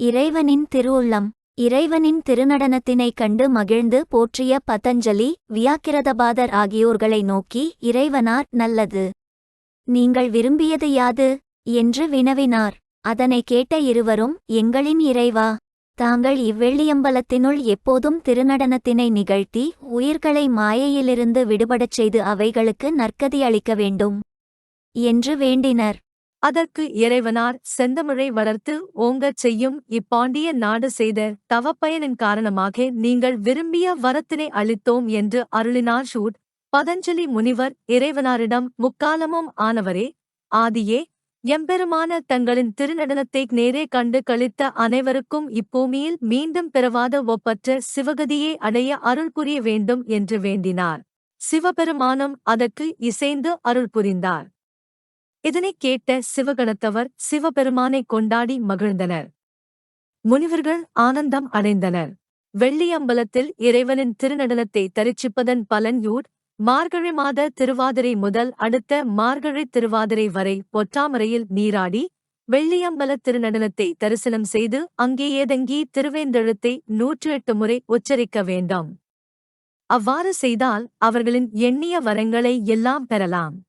இறைவனின் திருவுள்ளம். இறைவனின் திருநடனத்தினைக் கண்டு மகிழ்ந்து போற்றிய பதஞ்சலி வியாக்கிரதபாதர் ஆகியோர்களை நோக்கி இறைவனார் நல்லது. நீங்கள் விரும்பியது யாது என்று வினவினார். அதனை கேட்ட இருவரும் எங்களின் இறைவா. தாங்கள் இவ்வெள்ளியம்பலத்தினுள் எப்போதும் திருநடனத்தினை நிகழ்த்தி உயிர்களை மாயையிலிருந்து விடுபடச் செய்து அவைகளுக்கு நற்கதி அளிக்க வேண்டும் என்று வேண்டினர். அதற்கு இறைவனார் செந்தமிழை வளர்த்து ஓங்கச் செய்யும் இப்பாண்டிய நாடு செய்த தவப்பயனின் காரணமாக நீங்கள் விரும்பிய வரத்தினை அளித்தோம் என்று அருளினார் ஷூட் பதஞ்சலி முனிவர் இறைவனாரிடம் முக்காலமும் ஆனவரே ஆதியே எம்பெருமான தங்களின் திருநடனத்தை நேரே கண்டு கழித்த அனைவருக்கும் இப்பூமியில் மீண்டும் பிறவாத ஒப்பற்ற சிவகதியை அடைய அருள் புரிய வேண்டும் என்று வேண்டினார். சிவபெருமானும் அதற்கு இசைந்து அருள் புரிந்தார். இதனைக் கேட்ட சிவகணத்தவர் சிவபெருமானை கொண்டாடி மகிழ்ந்தனர். முனிவர்கள் ஆனந்தம் அடைந்தனர். வெள்ளியம்பலத்தில் இறைவனின் திருநடனத்தை தரிசிப்பதன் பலன் யூட் மார்கழி மாத திருவாதிரை முதல் அடுத்த மார்கழி திருவாதிரை வரை பொற்றாமரையில் நீராடி வெள்ளியம்பல திருநடனத்தை தரிசனம் செய்து அங்கேயே தங்கி திருவேந்தெழுத்தை நூற்று எட்டு முறை உச்சரிக்க வேண்டும். அவ்வாறு செய்தால் அவர்களின் எண்ணிய வரங்களை எல்லாம் பெறலாம்.